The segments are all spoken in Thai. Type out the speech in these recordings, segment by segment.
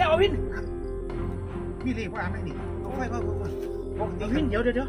แล้วเอาวิน พี่รีบว่าไม่นี่เอาไฟเอาไฟเอาไฟเอาเอาวินเดี๋ยวเดี๋ยวเดี๋ยว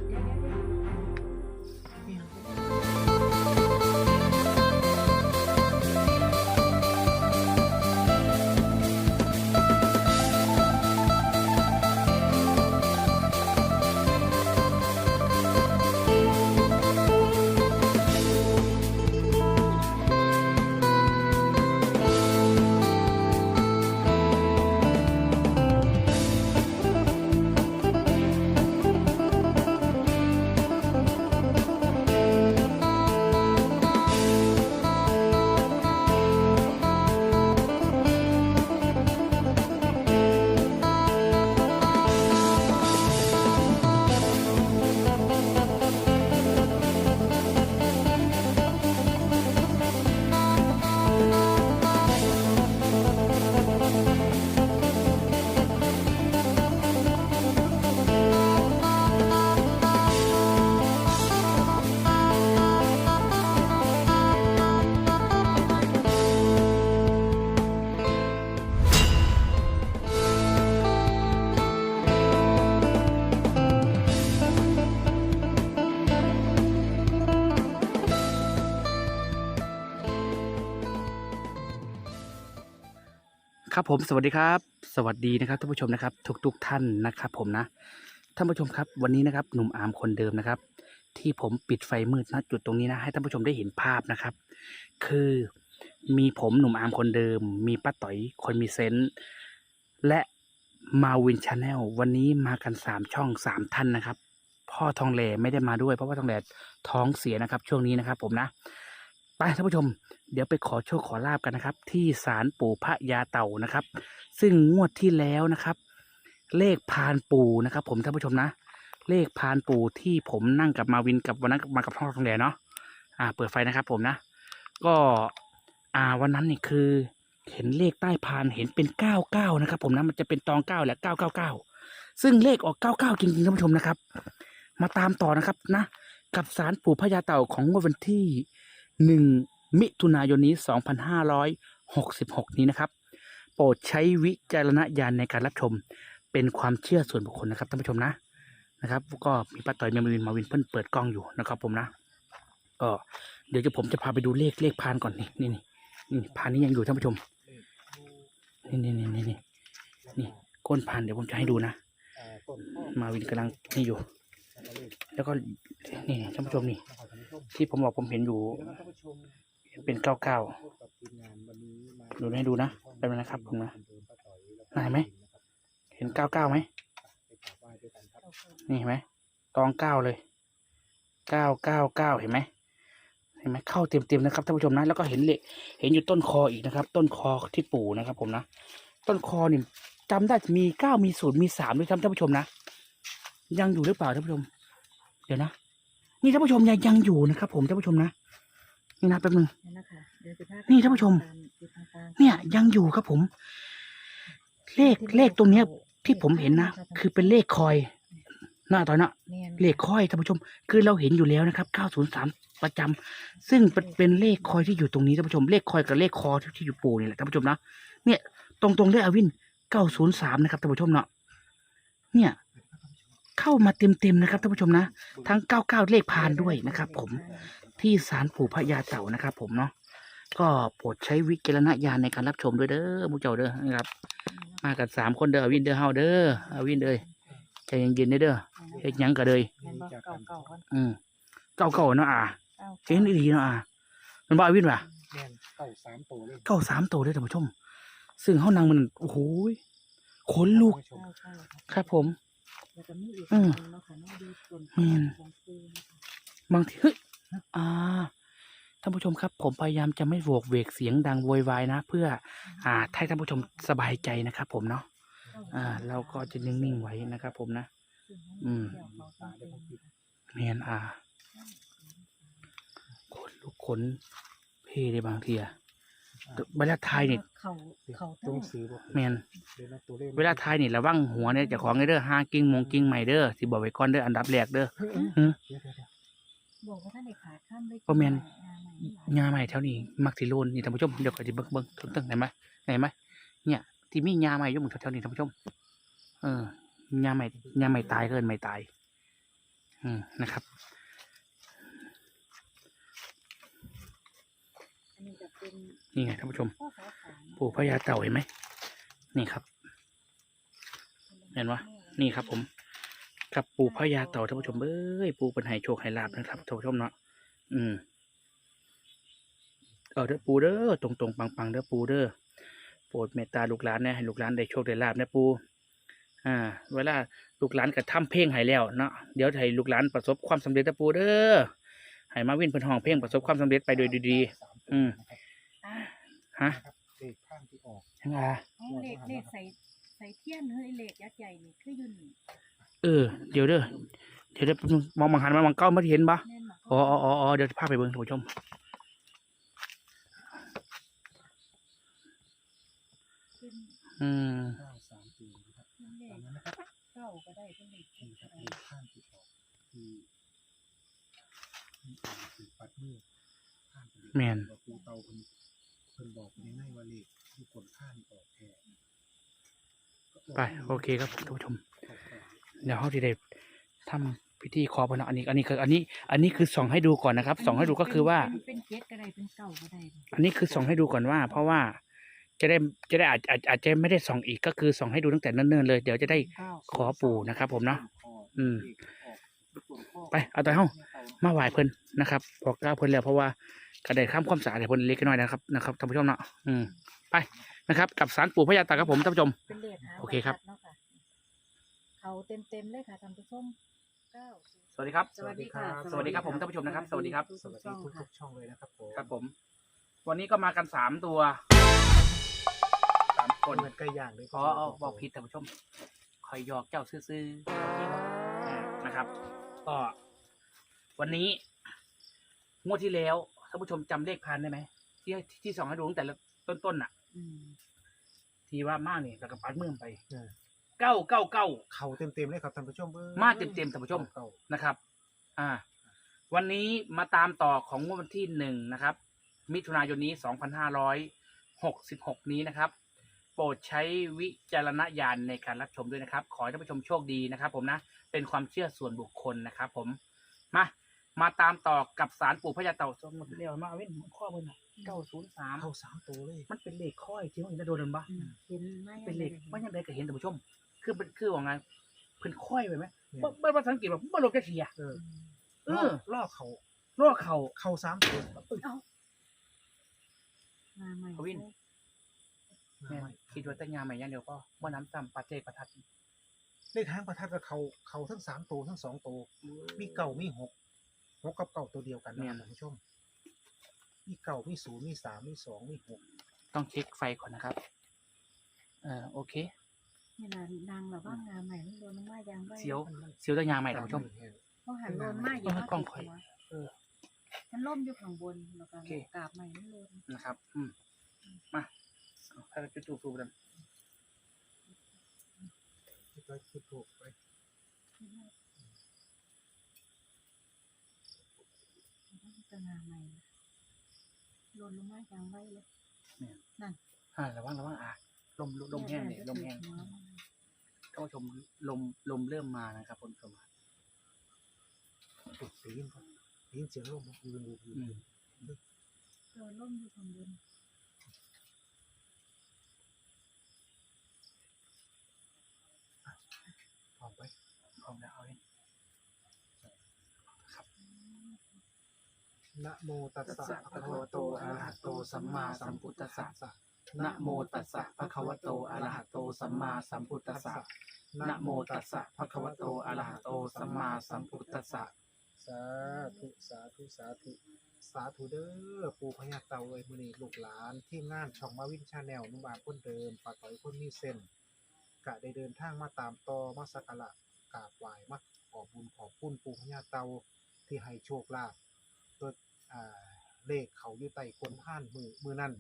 ครับผมสวัสดีครับ สวัสดีนะครับท่านผู้ชมนะครับ ทุกทุกๆท่านนะครับผมนะท่านผู้ชมครับวันนี้นะครับหนุ่มอาร์มคนเดิมนะครับ ที่ผมปิดไฟมืดณจุดตรงนี้นะให้ท่านผู้ชมได้เห็นภาพนะครับ คือมีผมหนุ่มอาร์มคนเดิม มีป้าต่อยคนมีเซนส์และมาวินชาแนลวันนี้มากันสามช่องสามท่านนะครับ พ่อทองแหล่ไม่ได้มาด้วยเพราะว่าทองแหล่ท้องเสียนะครับ ช่วงนี้นะครับ ผมนะไปท่านผู้ชม เดี๋ยวไปขอโชคขอลาบกันนะครับ ที่ศาลปู่พระยาเต่านะครับ ซึ่งงวดที่แล้วนะครับ เลขพานปู่นะครับ ผมท่านผู้ชมนะ เลขพานปู่ที่ผมนั่งกับมาวินกับวันนั้นมากับพ่อทองแหล่เนาะอ่า เปิดไฟนะครับ ผมนะ ก็อ่าวันนั้นนี่คือ เห็นเลขใต้พานเห็นเป็นเก้าเก้านะครับ ผมนะมันจะเป็นตองเก้าและเก้าเก้าเก้าซึ่งเลขออกเก้าเก้าจริงๆท่านผู้ชมนะครับ มาตามต่อนะครับนะ กับศาลปู่พญาเต่าของงวดวันที่หนึ่ง มิถุนายนนี้ 2566 นี้นะครับ โปรดใช้วิจารณญาณในการรับชม เป็นความเชื่อส่วนบุคคลนะครับท่านผู้ชมนะนะครับ ก็มีป้าต่อยเมียมวินมาวินเพิ่นเปิดกล้องอยู่นะครับ ผมนะ ก็เดี๋ยวจะผมจะพาไปดูเลขเลขพานก่อนนี่นี่นี่นี่พานนี้ยังอยู่ท่านผู้ชม นี่นี่นี่นี่นี่นี่ก้นพานเดี๋ยวผมจะให้ดูนะมาวินกำลังนี่อยู่ แล้วก็นี่ท่านผู้ชมนี่ ที่ผมบอกผมเห็นอยู่ เป็นเก้าเก้าดูให้ดูนะแป๊บนึงนะครับผมนะเดินป้าต่อยแล้วก็ไหนไหม เห็นเก้าเก้าไหมนี่เห็นไหมตองเก้าเลยเก้าเก้าเก้าเห็นไหมเห็นไหมเข้าเต็มเต็มๆนะครับท่านผู้ชมนะแล้วก็เห็นเลขเห็นอยู่ต้นคออีกนะครับ ต้นคอที่ปู่นะครับ ผมนะต้นคอนี่จำได้มีเก้ามีศูนย์มีสามด้วยครับท่านผู้ชมนะยังอยู่หรือเปล่าท่านผู้ชม เดี๋ยวนะ นี่ท่านผู้ชมยังยังอยู่นะครับ ผมท่านผู้ชมนะ นี่นะแป๊บนึงนั่นนะคะเดี๋ยวจะพานี่ท่านผู้ชมตดูทางการเนี่ยยังอยู่ครับผม เลขเลขตรงเนี้ยที่ผมเห็นนะคือเป็นเลขคอยหน้าตอนน่ะแม่นเลขคอยท่านผู้ชม คือเราเห็นอยู่แล้วนะครับ 903 ประจำซึ่งเป็นเป็นเลขคอยที่อยู่ตรงนี้ท่านผู้ชม เลขคอยกับเลขคอที่อยู่ปูนี่แหละท่านผู้ชมนะเนี่ยตรงตรงๆเลขอวิน 903 นะครับท่านผู้ชมเนาะเนี่ยเข้ามาเต็มเต็มๆนะครับท่านผู้ชมนะ ทั้ง 99 เลขพานด้วยนะครับ ผม ที่ศาลปู่พระยาเต่านะครับ ผมเนาะก็โปรดใช้วิจารณญาณในการรับชมด้วยเด้อผู้เจ้าเด้อนะครับ มากันสามคนเด้ออวินเด้อเฮาเด้ออวินเด้อใจเย็นๆเด้อเด้อเฮ็ดหยังก็เลยแม่นบ่เก่าเก่าก่อนอืมเก่าเก่าๆเนาะอ่าเก้าเจ๊นดีเนาะอ่ามันบ่อวินว่ะแม่นเก้าสามตัวเลยเก้าสามตัวเลยท่านผู้ชม ซึ่งเฮานางมันโอ้โหยขนลุกท่านผู้ชมเก้าเก้าครับผมแล้วก็มีอีกอืมนเนาะค่ะเนาะดูต้นแม่นของปูนะคะบางทีเฮ้ย อ่าท่านผู้ชมครับ ผมพยายามจะไม่โวกเวกเสียงดังโวยวายนะ เพื่อ อ่าให้ท่านผู้ชมสบายใจนะครับ ผมเนาะอ่าเราก็จะนิ่งๆไว้นะครับผมนะอืมเมียนอ่าขนลุกขนเพได้บางทีอะเวลาทายนี่เขาเขาตรงสีบอกแมนเดี๋ยวนะตัวเลขเวลาทายนี่ระวังหัวเนี่ยเจะของไอ้เด้อห้ากิ้งมงกิ้งใหม่เด้อสิบอกไว้ก่อนเด้ออันดับแรกเด้อ บอกว่าท่านเด็กขาข้ามได้บ่แม่นงานใหม่หลายงาใหม่แถวนี้มักสิโลนนี่ท่านผู้ชมเดี๋ยวก็จะเบิ่งเบิ่งถึงตึงไหนไหมไหนไหมเนี่ย ที่มียาใหม่อยู่หมึงแถวๆนี้ท่านผู้ชม เออยาใหม่ยาใหม่ตายเกินไม่ตาย อืมนะครับ อันนี้จะเป็นนี่ไงท่านผู้ชม ข้อขาขานปู่พญาเต่าเห็นไหมนี่ครับ เห็นปะนี่ครับผม กับปู่พญาเต่าท่านผู้ชมเอ้ยปู่เป็นให้โชคให้ลาบนะครับท่านผู้ชมเนาะอืมเอาเด้อปู่เด้อตรงตรงๆปังๆเด้อปู่เด้อโปรดเมตตาลูกหลานเนี่ยให้ลูกหลานได้โชคได้ลาบนะปู่อ่า เวลาลูกหลานก็ทำเพลงให้แล้วเนาะเดี๋ยวให้ลูกหลานประสบความสำเร็จนะปู่เด้อให้มาวินเพิ่นห้องเพลงประสบความสำเร็จไปโดยดีๆอืมอ่าฮะนะครับเลขข้างที่ออกยังไงเอาเหล็กเหล็กใส่ใส่เทียนเฮ้ยเหล็กยักษ์ใหญ่นี่คืออยุ่น เออ เดี๋ยวเด้อ เดี๋ยวเดี๋ยวมองมังหันมามองเก้าไม่เห็นปะอ๋ออ๋ออ๋อเดี๋ยวจะพาไปเบิ่งท่านผู้ชม อืมเก้าสามสี่นะครับเตากมนั้นนะคนบก็เลได้ขข้างที่ออกคือนี่อ่านคือปัดมือข้างเป็นเลขแม่นว่าปูเตาเพิ่นบอกในในว่าเลขที่คนข้างออกแท้ก็กไป โอเคครับท่านผู้ชม เดี๋ยวเขาจะได้ทำพิธีขอพรอันนี้ อันนี้คืออันนี้ อันนี้คือส่องให้ดูก่อนนะครับส่องให้ดูก็คือว่าเป็นเป็นเจ็ดก็ได้เป็นเก้าก็ได้อันนี้คือส่องให้ดูก่อนว่า เพราะว่าจะได้จะได้อาจอาจอาจจะไม่ได้ส่องอีกก็คือส่องให้ดูตั้งแต่เนิ่นๆเลย เดี๋ยวจะได้เก้าขอปู่นะครับ ผมเนาะอืมเลขออกไปเอาต่อเฮ้ามาไหว้เพิ่นนะครับบอกกล่าวเพิ่นแล้วเพราะว่าก็ได้ข้ามความสะอาดให้เพิ่นเล็กน้อยนะครับนะครับท่านผู้ชมเนาะอืมไปนะครับ กับสารปู่พญาตาครับผมท่านผู้ชมเป็นเหล็กหาโอเคครับ เนาะค่ะเขาเต็มเต็มๆเลยค่ะท่านผู้ชมเก้าสวัสดีครับ สวัสดีค่ะสวัสดีครับผมท่านผู้ชมนะครับสวัสดีครับ สวัสดีทุกทุกๆช่องเลยนะครับผมครับผม วันนี้ก็มากันสามตัวสามคนเหมือนไก่ย่างเลยขอเอาบอกผิดท่านผู้ชม คอยหยอกเจ้าซื่อๆอ่านะครับ ก็วันนี้งวดที่แล้วท่านผู้ชมจำเลขพันได้ไหมที่ที่ส่องให้ดูตั้งแต่ต้นๆน่ะ อืม ทีว่ามากนี่แล้วก็ปัดมือไป เออ เก้าเก้าเก้าเข่าเต็มๆเลยครับท่านผู้ชมอ้ยมาเต็มๆท่านผู้ชม เก่านะครับ อ่า วันนี้มาตามต่อของงวดวันที่หนึ่งนะครับ มิถุนายนนี้สองพันห้าร้อยหกสิบหกนี้นะครับ โปรดใช้วิจารณญาณในการรับชมด้วยนะครับ ขอให้ท่านผู้ชมโชคดีนะครับ ผมนะ เป็นความเชื่อส่วนบุคคลนะครับ ผม มา มาตามต่อกับสารปู่พญาเต่าสมมติเรียกว่ามาเอาเว้นข้อเบอร์น่ะเก้าศูนย์สาม เข้าสามตัวเลย มันเป็นเลขข้อยที่มันจะโดนมันปะอืมเห็นไหมเป็นเลขว่ายังไงก็เห็นท่านผู้ชม คือเป็นคือว่าไงเพิ่นค่อยไปไหมเนี่ยบ่บ่บ่สังเกตว่าบ่ลงแค่เสียเออเออล่อเขารอเขาเข้าสามตัวมาใหม่เขาวินแม่นคิดว่าแต่งานใหม่อย่างเดียวก็บ่น้ำซ้ำปัจเจกประทัดเลขทางประทัดกับเขาเขาทั้งสามตัวทั้งสองตัวมีเก่ามีหกหกกับเก่าตัวเดียวกันนะครับท่านผู้ชมมีเก่ามีศูนย์มีสามมีสองมีหกต้องเช็คไฟก่อนนะครับ เออโอเค นี่นะนางแบบว่างานใหม่มันโดนมันว่ายางไว้เสียวเสียวแต่งานใหม่ท่านผู้ชมเขาหันโดนมากอย่างต้องให้กล้องคอยเออมันล่มอยู่ข้างบนแล้วก็โอเคกราบใหม่มันโดนนะครับ อืมมาเอาถ้าเราจุดทูบๆกันคิดไว้คิดถูกไปจะงานใหม่โดนลงมากยางไว้เลยอ่าระวังระวังอะ ลมลมลมแห้งเนี่ยลมแห้งท่านผู้ชมลมลมเริ่มมานะครับคุณผู้ชมถูกตีนครับตีนเสียงลมยืนดูยืนอืมโดนล่มอยู่ข้างบนพร้อมไปพร้อมแล้วเอาเองนะโมตัสสะภะคะวะโตอะระหะโตสัมมาสัมพุทธัสสะ นะโมตัสสะภะคะวะโตอะระหะโตสัมมาสัมพุทธัสสะนะโมตัสสะภะคะวะโตอะระหะโตสัมมาสัมพุทธัสสะสาธุสาธุสาธุสาธุเด้อปู่พญาเต่าเอ้ยมือนี้ลูกหลานทีมงานช่องมาวินชาแนลนุบานคนเดิมปาต่อยคนมีเส้นกะได้เดินทางมาตามต่อมาสักการะกราบไหว้มาขอบุญขอบคุณปู่พญาเต่าที่ให้โชคลาภตัวเลขเขาอยู่ใต้ก้นผ่านมือมือนั่น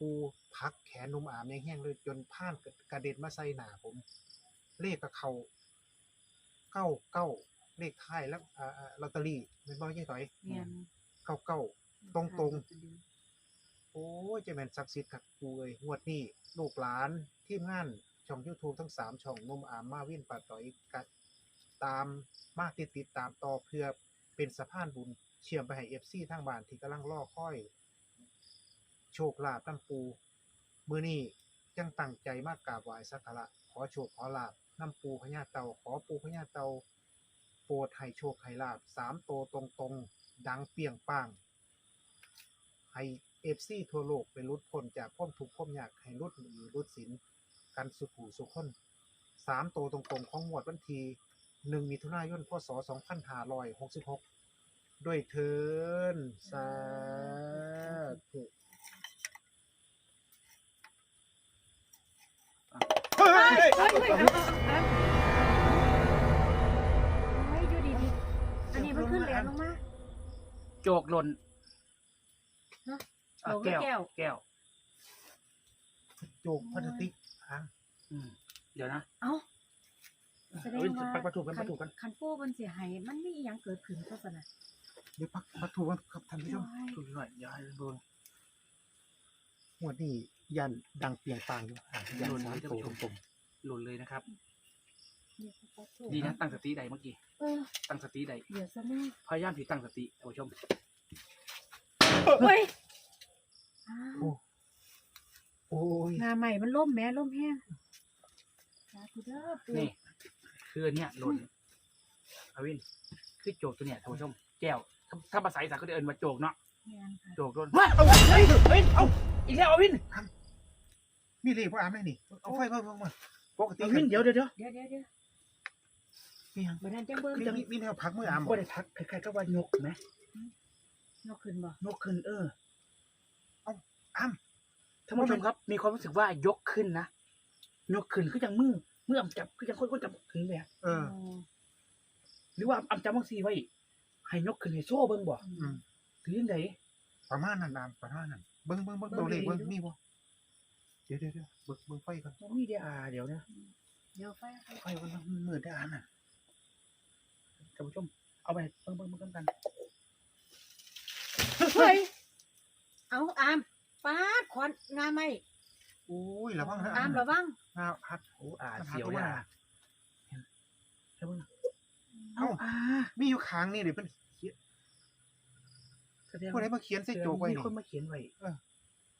ปูพักแขนนุ่มอามแห้งๆเลยจนผ่านกระเด็นมาใส่หน้าผม เลขกับเขาเก้าเก้าเลขท้ายแล้วอ่าอ่าลอตเตอรี่ไม่นบ่ใช่ต่อยเรียนเก้าเก้าตรงๆโอ้อ้ยเจะแม่นศักดิ์สิทธิ์ครับปูเอ้ยงวดนี้ลูกหลานทีมงานช่อง YouTube ทั้ง3ช่องนมอามมาวินปาต่อยกัดตามมาติดติดตามต่อเพื่อเป็นสะพานบุญเชื่อมไปให้ FC ทางบ้านที่กำลังรอคอย โชคลาภน้ำปู มือนี้จังตั้งใจมากกราบไหว้สักการะขอโชคขอลาบน้ำปูพญาเตาขอปูพญาเตาโปรดให้โชคให้ลาบสามโตตรงตรงๆ ดังเปียงป้างให้เอฟซีทั่วโลกไปรุดพ้นจากพ้มทุกข์พ้มยากให้รุดหนีรุดสินกันสุขหูสุขคนสามโตตรงตรงๆของงวดวันทีหนึ่งมิถุนายนพศสองพันห้าร้อยหกสิบหกด้วยเทินสาธุเฮ้ย เฮ้ยเฮ้ยเฮ้ยเอาเอาเฮ้ยอยู่ดีๆอันนี้มันขึ้นแรงลงมา โจกหล่นฮะอะโจกหรือแก้วแก้ว แก้ว โจกพลาสติกอะอืมเดี๋ยวนะ เอ้าแสดงเอาว่าไปประตูกันประตูกันคันปูมันเสียหายมันไม่อีหยังเกิดขึ้นก็สนะเดี๋ยวพักพักถูกกันครับท่านผู้ชมดูหน่อยอย่าให้โดนงวดนี้ยันดังเปรียงปางอยู่อะยันโดนสามเลยท่านตัวผู้ชมตรง หล่นเลยนะครับเนี่ยเขาก็ถูกดีนะตั้งสติใดเมื่อกี้ เออตั้งสติใดเดี๋ยวซะแม่พยายามที่ตั้งสติท่านผู้ชม เฮ้ยอ้าวๆโอ้ย งาใหม่มันล่มแม่ล่มแห้งสาธุเด้อปู่นี่ คืออันเนี้ยหล่นอาวิน คือโจกตัวเนี้ยท่านผู้ชม แก้ว ถ้าถ้าภาษาอีสานเขาจะเอิ้นว่าโจกเนาะ แม่นค่ะโจกหล่นว้าเอาเฮ้ยเฮ้ยเอาอีกแล้วอาวิน มีเลขว่าอ่านไหมนี่ เอาไฟเพิ่มมา ปกติอาวินเดี๋ยวเดี๋ยวเดี๋ยวเดี๋ยวเดี๋ยวเดี๋ยวมียังบัดนั้นจังเบิ่งมีจังมีมีแนวพักมืออ่านบ่ได้พักคล้ายๆกับว่ายกไหมยกขึ้นบ่ยกขึ้นเอออ้ํท่านผู้ชมครับ มีความรู้สึกว่ายกขึ้นนะยกขึ้นคือจังมือมืออำจับคือจังคนคนจับถึงเลยอะเออ หรือว่าอำจับบางสีไว้ ให้ยกขึ้นให้โซ่เบิ่งบ่อืมหรือยังไงประมาณนั้นอ่านประมาณนั้นเบิ้งเบิ้งเบิ้งตัวเลขเบิ้งมีบ่เดี๋ยวเดี๋ยวเดี๋ยวเบิ้งเบิ้งไฟกันต้องมีเดียอาเดี๋ยวนะเดี๋ยวไฟไฟไฟกันมันมืดได้อ่านน่ะท่านผู้ชมเอาไปเบิ่งเบิ่งเบิ่งกันเฮ้ยเอาอามปาดขอนงาใหม่โอ้ยระวังนะอามระวังหน้าพัดโอ้อามันหาเสียวตัวเนี่ยว่าเห็นเห็นเบิ่งเอ้าอามีอยู่ค้างนี่เดี๋ยวเป็นเขียนแสดงผู้ใดมาเขียนใส่โจกไว้มีนี่คนมาเขียนไว้เออ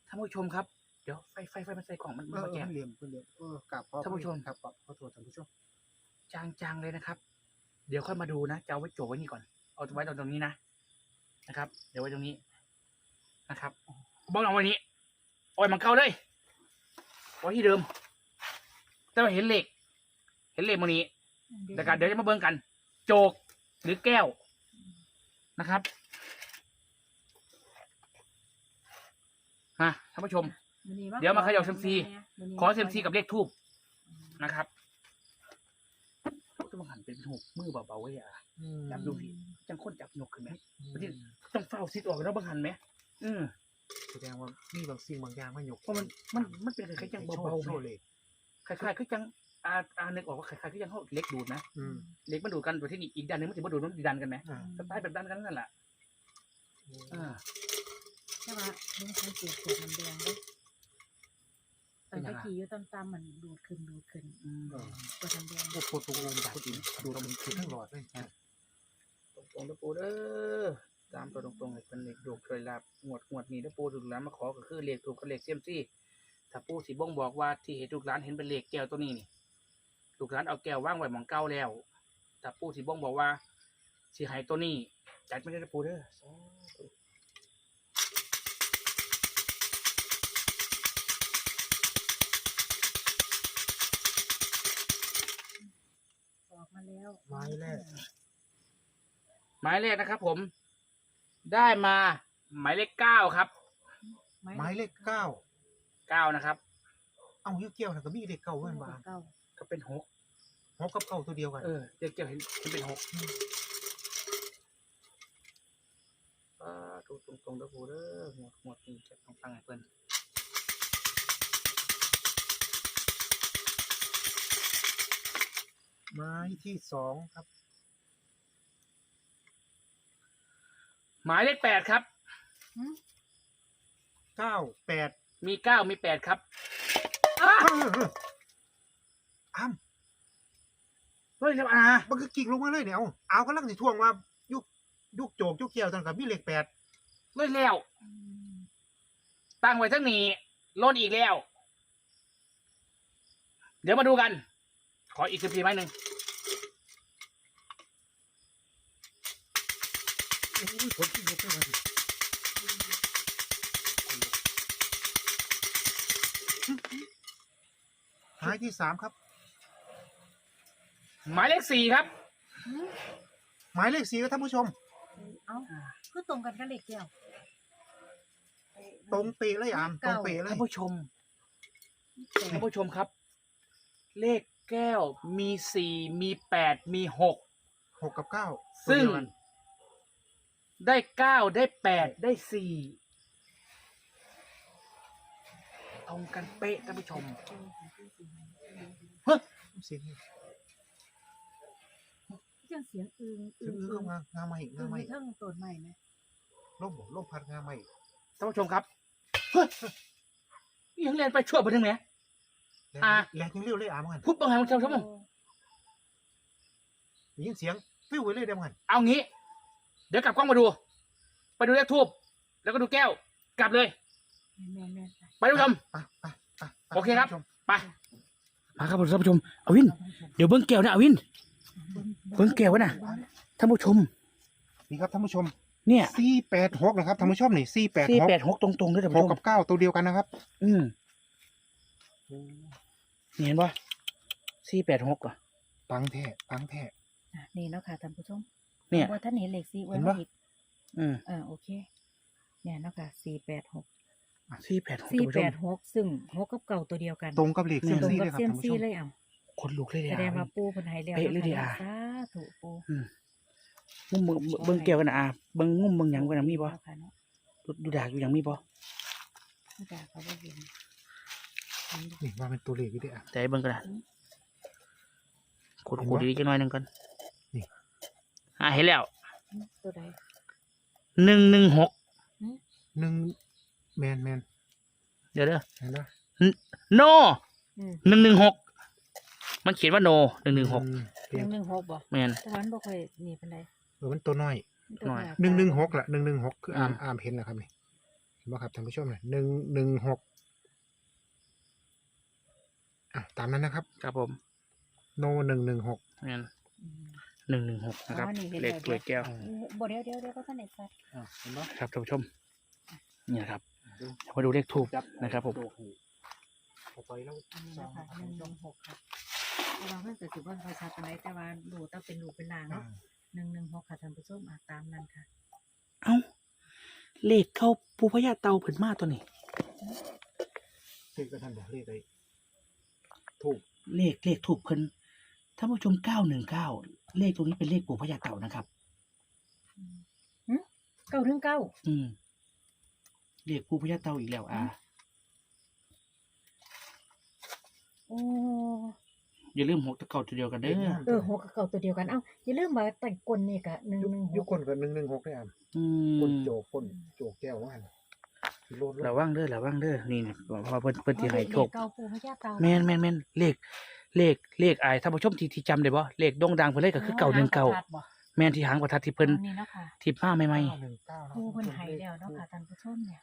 ท่านผู้ชมครับเดี๋ยวไฟไฟไฟมันใส่กล่องมันเอมันอมาเอแจอกเหลี่ยมเป็นเหลี่ยมเออกลับขอท่านผู้ชม ครับขอขอโทษท่านผู้ชมจางๆเลยนะครับ เดี๋ยวค่อยมาดูนะจะเอาไว้โจกไว้นี่ก่อน เอาไว้ตรงนี้นะนะครับ เดี๋ยวไว้ตรงนี้นะครับบ้องเอาไว้นี้เอาไว้มันเก่าเลยไว้ที่เดิม แต่ว่าเห็นเหล็ก เห็นเหล็กมันนี้แต่การเดี๋ยวจะมาเบิ่งกัน โจกหรือแก้วนะครับนะท่านผู้ชม เดี๋ยวมาเขย่าเซียมซี ขอเซยมซีกับเลขทูบนะครับต้องหันเป็นหกมือเบาๆไว้อะอืมจับดูสิจังคนจับหนกขึ้นไหมต้องเฝ้าซิดออกแล้วบางหันไหมอืมแสดงว่ามีบางสิ่งบางอย่างมันยกเพราะมันมันมันเป็นคล้ายๆจังเบาๆโชไหมว์เลยคล้ายๆคือจังอาอานึกออกว่าคล้ายๆคือจังเขาเล็กดูดนะอืมเล็กมันดูดกันโดยที่อีกด้านหนึงมันจะมาดูดมันจะดันกันไหมอ่าสไตล์แบบดันกันนั่นแหละอ่าใช่ป่ะลุงสังเกตตัวมันแดงด้วย ตอนตะกี้อยู่ตามๆมันดูดขึ้นดูดขึ้นอืมเออตัวมันแดงโอ้โหตัววงดักดิดูมันคือทั้งหลอดเลยตรงๆนะปูเด้อตามตัวตรงๆเลยเป็นเลขโดกเคยลาบงวดงวดนี้ถ้าปูถูกร้านมาขอก็คือเลขถูกกับเลขเซียมซี่ถ้าปูสีบ้งบอกว่าที่เห็นถูกร้านเห็นเป็นเลขแก้วตัวนี้นี่ถูกร้านเอาแก้วว่างไว้หมองเก้าแล้วถ้าปูสีบ้งบอกว่าสีหายตัวนี้จัดไม่ได้นะปูเด้อสาธุอ ไม้แรก หมายเลขนะครับ ผม ได้มา หมายเลขเก้าครับไม้เลขเก้า เก้านะครับ เอายูเกี่ยวนะก็มีเลขเก้าเว้นบ้างเก้าก็เป็นหกหกกับเก้าตัวเดียวกัน เออเดี๋ยวเกี่ยวเห็นเห็นเป็นหกอ่าถูกตรงๆเด้อปูเด้อหมดหมดนี่จะต้องฟังให้เพิ่น ไม้ที่สองครับ หมายเลขแปดครับ เก้าแปดมีเก้ามีแปดครับเออเอออ้ำเฮ้ยแล้วอามันคือกิ่งลงมาเลยเนี่ยเอาเอากำลังสิท่วงว่ายุกยุกโจกยุกเกี่ยวตันกับมีเลขแปดเฮ้ยแล้ว ตั้งไว้ทั้งนี้ล้นอีกแล้ว เดี๋ยวมาดูกัน ขออีกสิบสี่ไม้หนึ่งผลที่ยกได้มาดิหมายที่สามครับ หมายเลขสี่ครับ หมายเลขสี่ครับท่านผู้ชม เอาคือตรงกันกับเลขแก้วตรงป๊ะเลยอ่ามตรงป๊ะเลยท่านผู้ชมท่านผู้ชมครับ เลข แก้ว มีสี่มีแปดมีหก หกกับเก้าซึ่งตัวเดียวกันได้เก้าได้แปดได้สี่ตรงกันเป๊ะท่านผู้ชมเฮ้ยเสียงนี่เสียงเสียงอึงเสีอึยงงอื้ออึงงางาใหม่อึงางใหม่เรื่องต้นใหม่ไหมล่มบ่ล่มพัดงาใหม่ท่านผู้ชมครับเฮ้ยยังเรียนไปชั่วไปถึงไหน แรงอะแรงยังเร็วเลยอ่ามกันพูดบางครั้งท่านผู้ชมได้ยินเสียงฟิวไว้เลยเดี๋ยวมันเอางี้ เดี๋ยวกลับกล้องมาดู ไปดูเลขทูบแล้วก็ดูแก้ว กลับเลย แม่นแม่นไปท่านผู้ชม ไปไปไปไปโอเคครับท่านผู้ชมไปมาครับท่านผู้ชมเอาวิน เดี๋ยวเบิ้งแก้วนะเอาวิน เบิ่งแก้วไว้น่ะท่านผู้ชม นี่ครับท่านผู้ชมเนี่ยสี่แปดหกนะครับท่านผู้ชมนี่สี่แปดสี่หกแปดหกตรงๆด้วยท่านหผู้กชมกับเก้าตัวเดียวกันนะครับ อืมนี่ เห็นปะสี่แปดหกอะปังแท้ปังแท้อะนี่เนาะค่ะท่านผู้ชมเนี่ย ว่าท่านเห็นเลขสี่ไว้เห็นไม่ปะ ผิดอืมเออโอเค เนี่ยเนาะค่ะสี่แปดหกสี่แปดหกสี่ท่านผู้ชแปมดหกซึ่งหกกับเก่าตัวเดียวกันตรงกับเลขเซียมตรงซีกัเลบยครับเซียมท่านผู้ซีชมเลยอะคนลุกเลยแสเนี่ยดงว่าปูเป็นไฮแล้วเป๊ะเลยดินาอะสาธุปูงุ้มเบิ่งเบิ้งแก้วกันนะอะเบิ้งงุ้มเบิ้งหยังกันนะมีปะเนาค่ะเนาะดูดูดากอยู่หยังมีปะไม่ได้เขาบ่เห็นเห็ นดินี่ว่าเป็นตัวเลขอยู่ด้วยอะแต่ให้เบิ้งกันนะขุดขุดดีๆกันหน่อยหนึงกันนี่อะเห็นแล้วตัวใดหนึ่งหนึ่งหกหนึ่งแมนแมนเดี๋ยวเด้อเห็นปะโนอืมหนึ่งหนึ่งหกมันเขียนว่าโนหนึ่งหนึ่งหกอืมหเปลี่ยนึ่นงหนึ่งหกบ่แมน แต่วันบ่ค่อยนี่เป็นไรเออมันตัวน้อยตัวหน่อยาหนึ่งหนึ่งหกละหนึ่งหนึ่งหกคืออามอืมอามเห็นแล้วครับนี่เห็นปะครับท่านผู้ชมเนี่ยหนึ่งหนึ่งหก อะตามนั้นนะครับ ครับผมโนหนึ่งหนึ่งหกแมนอืมหนึ่งหนึ่งหกนะครับอ๋อนี่เห็นเลขแล้ว ถ้วยแก้วบ่เดี๋ยวเดี๋ยวเดี๋ยวก็ท่านเอกสัตว์เห็นปะ ครับท่านผู้ชมนี่นะครับมาดูเลขทูบนะครับผมเอาไปแล้วอันนี้สอนะงคะท่านหนึ่งผู้ชหมนึ่งหกค่ะแต่ว่าเพิ่นก็สิบ่ค่อยชัดปานใดแต่ว่าดูต้องเป็นรูปเป็นร่างอ่าเนาะหนึ่งหนึ่งหกค่ะท่านผู้ชมอะตามนั้นค่ะเอ้าเลขเข้าปูพญาเตาเผินมาตัวนี้ เลขก็ท่านบอกเลขอะไร ถูกเลขเลขถูกเพิ่นท่านผู้ชมเก้าหนึ่งเก้าเลขตรงนี้เป็นเลขปู่พญาเต่านะครับ เก้าถึงเก้าอืมเลขปู่พญาเต่าอีกแล้วอ่าโอ้อย่าลืมหกตะเก่าตัวเดียวกันเด้อเออหกกับเก้าตัวเดียวกันเอ้าอย่าลืมว่าแต่กลนี่กะหนึ่งยุคหนึ่งหยุคก คนกับหนึ่งหนึ่งหกได้อะอืคนมโจกคนโจกแก้วว่าหั่นสิโลด ระวังเด้อระวังเด้อนี่นี่เพราะว่าเพิ่นเพิ่นสิให้โชค เก้าปูพญาเต่าแม่นแม่นแม่นเลขเลขเลขอายท่านผู้ชมที่ที่จำได้บ่เลขโด่งดังเพิ่นเลยก็คือเก่าหนึ่งเก่าประทัดบ่แม่นที่หางประทัดที่เพิ่นอันนี้เนาะค่ะที่มาใหม่เก้าหนึ่งเก้าปูเพิ่นให้แล้วเนาะค่ะท่านผู้ชมเนี่ย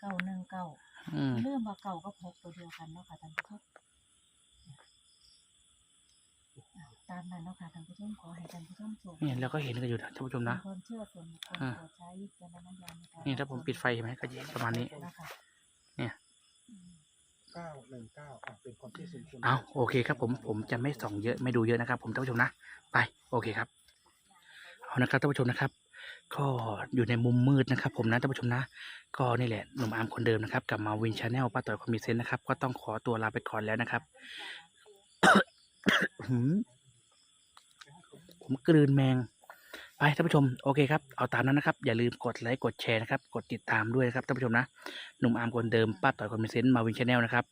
เก้าหนึ่งเก้าๆอืม เริ่มว่าเก่าก็พกตัวเดียวกันเนาะค่ะท่านผู้ชมอะ ตามนั้นเนาะค่ะท่านผู้ชมขอให้ท่านผู้ชมโชคเนี่ยเราก็เห็นกันอยู่นะท่านผู้ชมนะมีความเชื่อส่วนบุคคลอ่า โปรดใช้วิจารณญาณในการนี่ถ้าผมปิดไฟเห็นไหมก็จะประมาณนี้ นะคะเนี่ยอืมเก้าหนึ่งเก้าอะเป็นความเชื่อส่วนบุคคลเอาโอเคครับผมผมจะไม่ส่องเยอะไม่ดูเยอะนะครับ ผมท่านผู้ชมนะ ไปโอเคครับเอานะครับท่านผู้ชมนะครับ ก็อยู่ในมุมมืดนะครับ ผมนะท่านผู้ชมนะ ก็นี่แหละหนุ่มอาร์มคนเดิมนะครับกับมาวินชาแนลป้าต่อยคอมมิเซนนะครับ ก็ต้องขอตัวลาไปก่อนแล้วนะครับ หืม ผมกลืนแมง ไปท่านผู้ชมโอเคครับเอาตามนั้นนะครับ อย่าลืมกดไลค์กดแชร์นะครับ กดติดตามด้วยนะครับท่านผู้ชมนะหนุ่มอาร์มคนเดิมป้าต่อยคอมมิเซนมาวินชาแนลนะครับ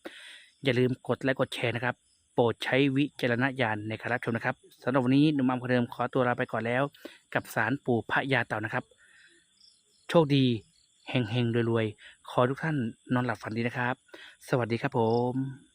อย่าลืมกดไลค์กดแชร์นะครับ โปรดใช้วิจารณญาณในการรับชมนะครับสำหรับวันนี้หนุ่มอาร์มคนเดิมขอตัวลาไปก่อนแล้ว กับสารปู่พระยาเต่านะครับ โชคดีเฮงเฮงๆรวยๆขอทุกท่านนอนหลับฝันดีนะครับ สวัสดีครับผม